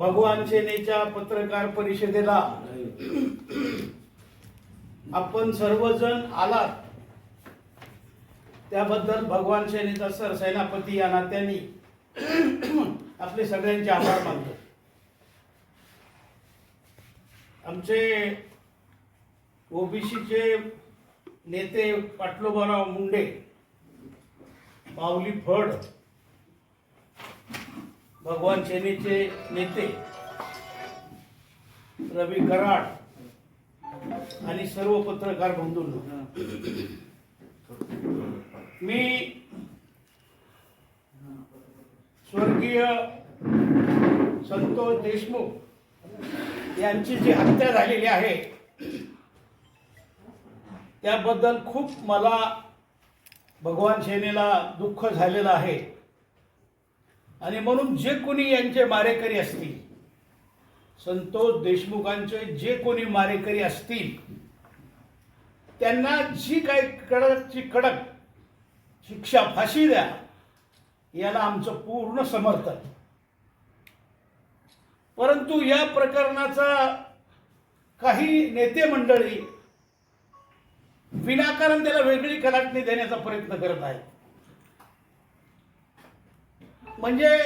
भगवान सेनेच्या पत्रकार परिषदेला आपण सर्वजण आलात. त्याबद्दल भगवान सेनेचा सरसेनापती या नात्याने आपले सगळ्यांचे आभार मानतो. आमचे ओबीसीचे नेते पाटलोबाराव मुंडे माऊली फड भगवान सेनेचे नेते रवी कराड आणि सर्व पत्रकार बंधूंना. मी स्वर्गीय संतोष देशमुख यांची जी हत्या झालेली आहे त्याबद्दल खूप मला भगवान सेनेला दुःख झालेलं आहे. आणि म्हणून जे कोणी यांचे मारेकरी असतील संतोष देशमुखांचे जे कोणी मारेकरी असतील त्यांना जी काही कडकची कडक शिक्षा फाशी द्या याला आमचं पूर्ण समर्थन. परंतु या प्रकरणाचा काही नेते मंडळी विनाकारण त्याला वेगळी कलाटणी देण्याचा प्रयत्न करत आहेत. म्हणजे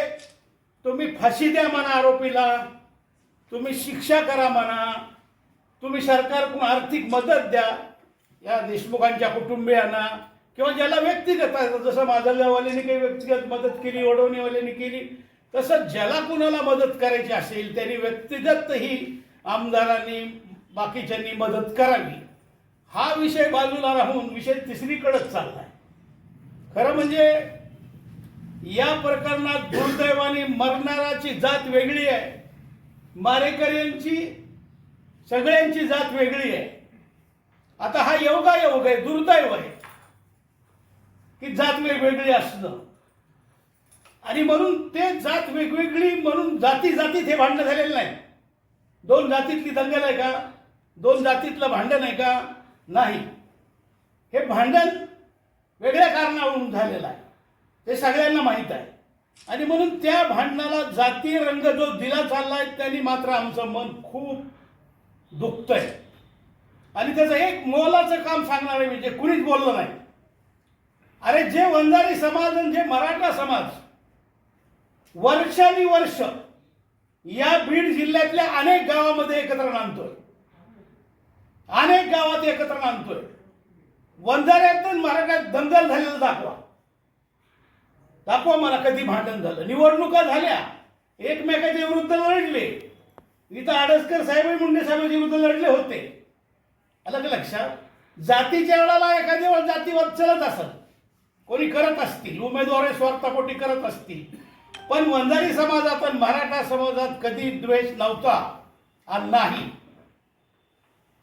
तुम्ही फाशी द्या म्हणा आरोपीला तुम्ही शिक्षा करा म्हणा तुम्ही सरकारकडून आर्थिक मदत द्या या देशमुखांच्या कुटुंबियांना किंवा ज्याला व्यक्तिगत आहे जसं माझल्यावाल्याने काही व्यक्तिगत मदत केली ओढवणीवाल्याने केली तसं ज्याला कुणाला मदत करायची असेल त्यांनी व्यक्तिगत ही आमदारांनी बाकीच्यांनी मदत करावी. हा विषय बाजूला राहून विषय तिसरीकडेच चाललाय. खरं म्हणजे या प्रकरणात दुर्दैवाने मरणाराची जात वेगळी आहे. मारेकऱ्यांची सगळ्यांची जात वेगळी आहे. आता हा योगा योग आहे दुर्दैव आहे की जात वेगवेगळी असणं. आणि म्हणून ते जात वेगवेगळी म्हणून जाती जातीत हे भांडण झालेलं नाही. दोन जातीतली दंगल आहे का? दोन जातीतलं भांडण आहे का? नाही. हे भांडण वेगळ्या कारणावरून झालेलं आहे. ते सगळ्यांना माहीत आहे. आणि म्हणून त्या भांडणाला जातीय रंग जो दिला चालला आहे त्यांनी मात्र आमचं मन खूप दुखतंय. आणि त्याचं एक मोलाचं काम सांगणार आहे म्हणजे कुणीच बोललं नाही. अरे जे वंजारी समाज आणि जे मराठा समाज वर्षानी वर्ष या बीड जिल्ह्यातल्या अनेक गावामध्ये एकत्र नांदतोय. अनेक गावात एकत्र नांदतोय. वंजाऱ्यातून मराठ्यात दंगल झालेला दाखवा. दाखवा मला कधी भांडण झालं. निवडणुका झाल्या. एकमेकाच्या विरुद्ध लढले. इथं आडसकर साहेब मुंडे साहेबांच्या विरुद्ध लढले होते. आलं का लक्षात? जातीच्या वेळाला एखाद्या वेळ जातीवाद चलत असत. कोणी करत असतील. उमेदवार स्वार्थापोटी करत असतील. पण वंजारी समाजात आणि मराठा समाजात कधी द्वेष नव्हता. आणि नाही.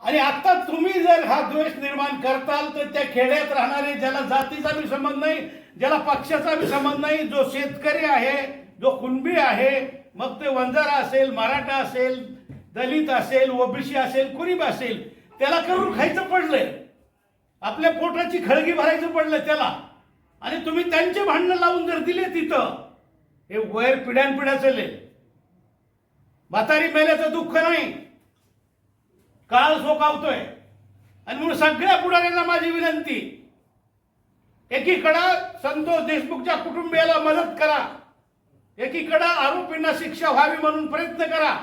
आणि आता तुम्ही जर हा द्वेष निर्माण करताल तर त्या खेड्यात राहणारे ज्याला जातीचा बी संबंध नाही ज्याला पक्षाचा बी संबंध नाही जो शेतकरी आहे जो कुणबी आहे मग ते वंजारा असेल मराठा असेल दलित असेल ओबीसी असेल कुरीब असेल त्याला करून खायचं पडलंय. आपल्या पोटाची खळगी भरायचं पडलं त्याला. आणि तुम्ही त्यांचे भांडणं लावून जर दिले तिथं हे वैर पिढ्यानपिढ्या चालेल. म्हातारी मेल्याचं दुःख नाही. काळ सोकावतोय आणि म्हणून सगळ्या पुढाऱ्यांना माझी विनंती एकीकडं संतोष देशमुखच्या कुटुंबियाला मदत करा एकीकडं आरोपींना शिक्षा व्हावी म्हणून प्रयत्न करा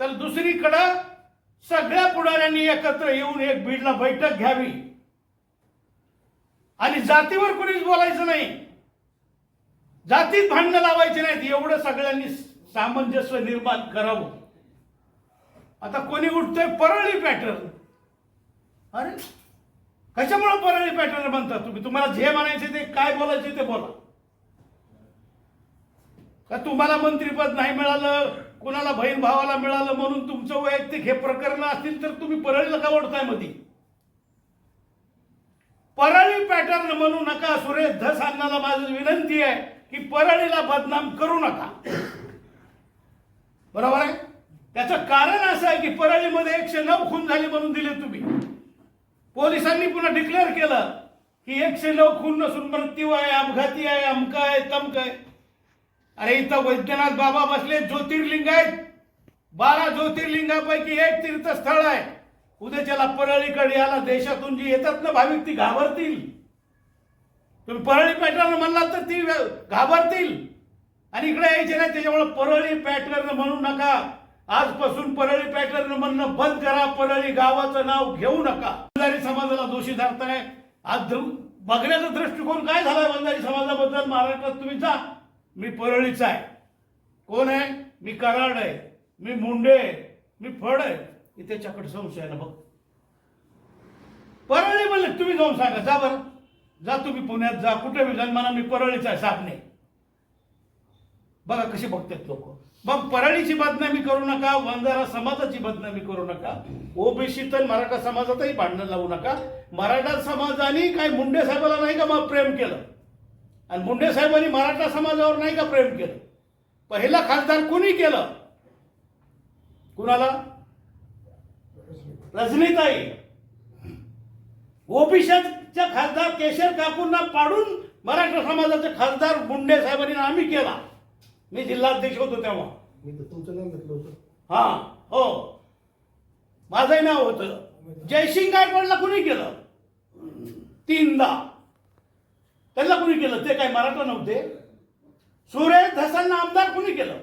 तर दुसरीकडं सगळ्या पुढाऱ्यांनी एकत्र येऊन एक बीडला बैठक घ्यावी. आणि जातीवर कोणीच बोलायचं नाही. जातीत भांडणं लावायची नाहीत एवढं सगळ्यांनी सामंजस्य निर्माण करावं. आता कोणी उठतोय परळी पॅटर्न अरे कशामुळे परळी पॅटर्न बनतात तुम्ही? तुम्हाला जे म्हणायचे ते काय बोलायचे ते बोला. का तुम्हाला मंत्रीपद नाही मिळालं कुणाला बहीण भावाला मिळालं म्हणून तुमचं वैयक्तिक हे प्रकरण असतील तर तुम्ही परळीला का ओढतायमध्ये परळी पॅटर्न म्हणू नका सुरेश धस अण्णाला माझी विनंती आहे की परळीला बदनाम करू नका. बरोबर आहे? त्याचं कारण असं आहे की परळीमध्ये एकशे नऊ खून झाले म्हणून दिले तुम्ही. पोलिसांनी पुन्हा डिक्लेअर केलं की एकशे नऊ खून नसून मृत्यू आहे अपघाती आहे अमक आहे तमक आहे. अरे इथं वैद्यनाथ बाबा बसले ज्योतिर्लिंग आहेत. बारा ज्योतिर्लिंगापैकी एक तीर्थस्थळ आहे. उद्याच्याला परळीकडे याला देशातून जी येतात ना भाविक ती घाबरतील. तुम्ही परळी पॅटर्न म्हणलात तर ती घाबरतील. आणि इकडे यायचे नाही त्याच्यामुळे परळी पॅटर्न म्हणू नका. आजपासून परळी पॅटर्न म्हणणं बंद करा. परळी गावाचं नाव घेऊ नका. वंजारी समाजाला दोषी धरताय. आज बघण्याचा दृष्टिकोन काय झालाय वंजारी समाजाबद्दल? महाराष्ट्रात तुम्ही जा. मी परळीचा आहे. कोण आहे? मी कराड आहे. मी मुंडे आहे. मी फड आहे. त्याच्याकडे संशय ना बघ. परळी म्हणले तुम्ही जाऊन सांगा. जा बरं. जा तुम्ही पुण्यात जा. कुठे बी म्हणा मी परळीचा आहे सापणे. बघा कशी बघतात लोक. मग परळीची बदनामी करू नका वंजारा समाजाची बदनामी करू नका. ओबीसी तर मराठा समाजातही भांडण लावू नका. मराठा समाजाने काय मुंडे साहेबाला नाही का मग प्रेम केलं? आणि मुंडे साहेबांनी मराठा समाजावर नाही का प्रेम केलं? पहिला खासदार कुणी केलं? कुणाला? रजनीताई. ओबीसीच्या खासदार केशर काकूंना पाडून मराठा समाजाचे खासदार मुंडे साहेबांनी आम्ही केला. मी जिल्हाध्यक्ष होतो तेव्हा. मी तर तुमचं नाव घेतलं होतं. हा हो. माझंही नाव होतं. जयसिंग गायकवाडला कुणी केलं? तीनदा. त्यांना कुणी केलं? ते काय मराठा नव्हते. सुरेश धसांना आमदार कुणी केलं?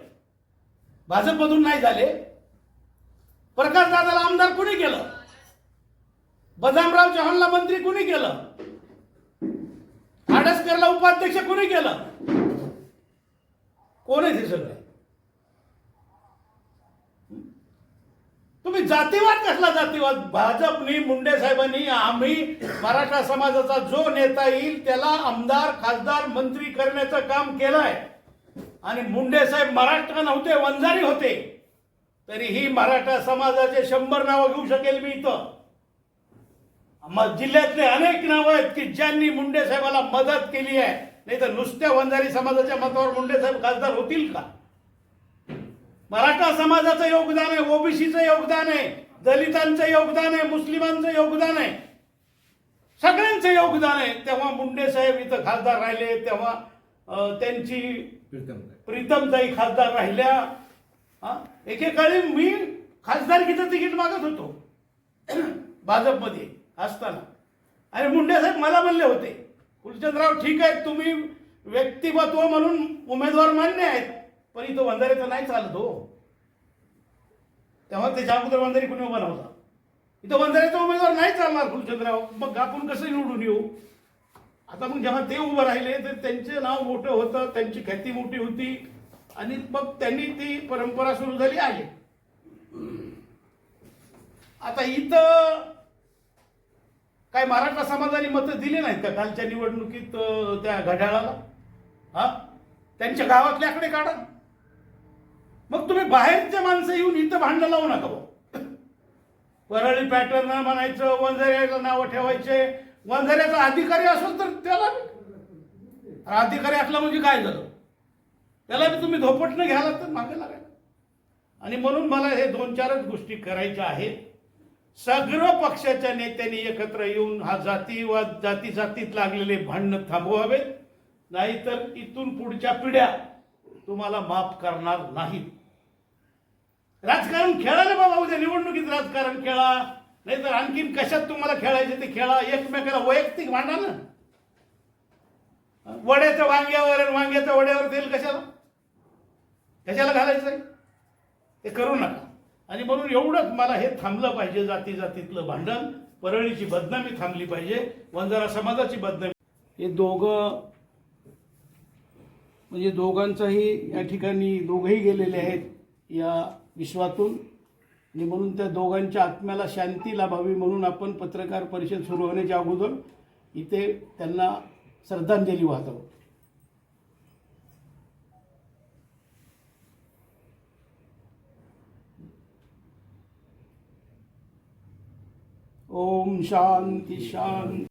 भाजपमधून नाही झाले. प्रकाश दादाला आमदार कुणी केलं? बदामराव चव्हाणला मंत्री कुणी केलं? आडसकरला उपाध्यक्ष कुणी केलं? कोण दिसत नाही. तुम्ही जातीवाद कसला जातीवाद? भाजपनी मुंडे साहेबांनी आम्ही मराठा समाजाचा जो नेता येईल त्याला आमदार खासदार मंत्री करण्याचं काम केलंय. आणि मुंडे साहेब मराठा नव्हते वंजारी होते. तरीही मराठा समाजाचे शंभर नावं घेऊ शकेल मी इथं. मग जिल्ह्यातले अनेक नावं आहेत की ज्यांनी मुंडे साहेबाला मदत केली आहे. नाही तर नुसत्या वंजारी समाजाच्या मतावर मुंडे साहेब खासदार होतील का? मराठा समाजाचं योगदान आहे ओबीसीचं योगदान आहे दलितांचं योगदान आहे मुस्लिमांचं योगदान आहे. सगळ्यांचं योगदान आहे. तेव्हा मुंडे साहेब इथं खासदार राहिले तेव्हा त्यांची प्रीतमताई खासदार राहिल्या. हा? एकेकाळी मी खासदारकीचं तिकीट मागत होतो. भाजपमध्ये असताना. आणि मुंडे साहेब मला म्हणले होते फुलचंदराव ठीक आहे तुम्ही व्यक्तिमत्व म्हणून उमेदवार मान्य आहेत पण इथं वंजारे तर नाही चालत हो. तेव्हा त्याच्या अगोदर वंजारी कुणी उभा नव्हता. इथं वंजाऱ्याचा उमेदवार नाही चालणार फुलचंद्रराव मग आपण कसं निवडून येऊ? आता मग जेव्हा ते उभं राहिले तर त्यांचं नाव मोठं होतं त्यांची ख्याती मोठी होती आणि मग त्यांनी ती परंपरा सुरू झाली आहे. आता इथं काय मराठा समाजाने मतं दिली नाहीत का कालच्या निवडणुकीत त्या घड्याळाला? हा? त्यांच्या गावातले आकडे काढा. मग तुम्ही बाहेरचे माणसं येऊन इथं भांडण लावू नका भाऊ परळी पॅटर्न म्हणायचं वंजाऱ्याला नावं ठेवायचे. वंजाऱ्याचा अधिकारी असेल तर त्याला अधिकारी असला म्हणजे काय झालं? त्याला बी तुम्ही धोपटणं घ्याला तर मागे लागायला. आणि म्हणून मला हे दोन चारच गोष्टी करायच्या आहेत. सगळं पक्षाच्या नेत्यांनी एकत्र येऊन हा जातीवाद जाती जातीत लागलेले भांडणं थांबवावेत. नाहीतर इथून पुढच्या पिढ्या तुम्हाला माफ करणार नाहीत. राजकारण खेळा ना बाबा उद्या निवडणुकीत राजकारण खेळा. नाहीतर आणखीन कशात तुम्हाला खेळायचे ते खेळा. एकमेकाला वैयक्तिक भांडा ना. वड्याच्या वांग्यावर आणि वांग्याच्या वड्यावर तेल कशाला? कशाला घालायचंय ते करू नका. आणि म्हणून एवढंच मला हे थांबलं पाहिजे जाती जातीतलं भांडण. परळीची बदनामी थांबली पाहिजे वंजारा समाजाची बदनामी. हे दोघं म्हणजे दोघांचाही या ठिकाणी दोघंही गेलेले आहेत या विश्वातून. आणि म्हणून त्या दोघांच्या आत्म्याला शांती लाभावी म्हणून आपण पत्रकार परिषद सुरू होण्याच्या अगोदर इथे त्यांना श्रद्धांजली वाहतो. आहोत ओम शांती शांती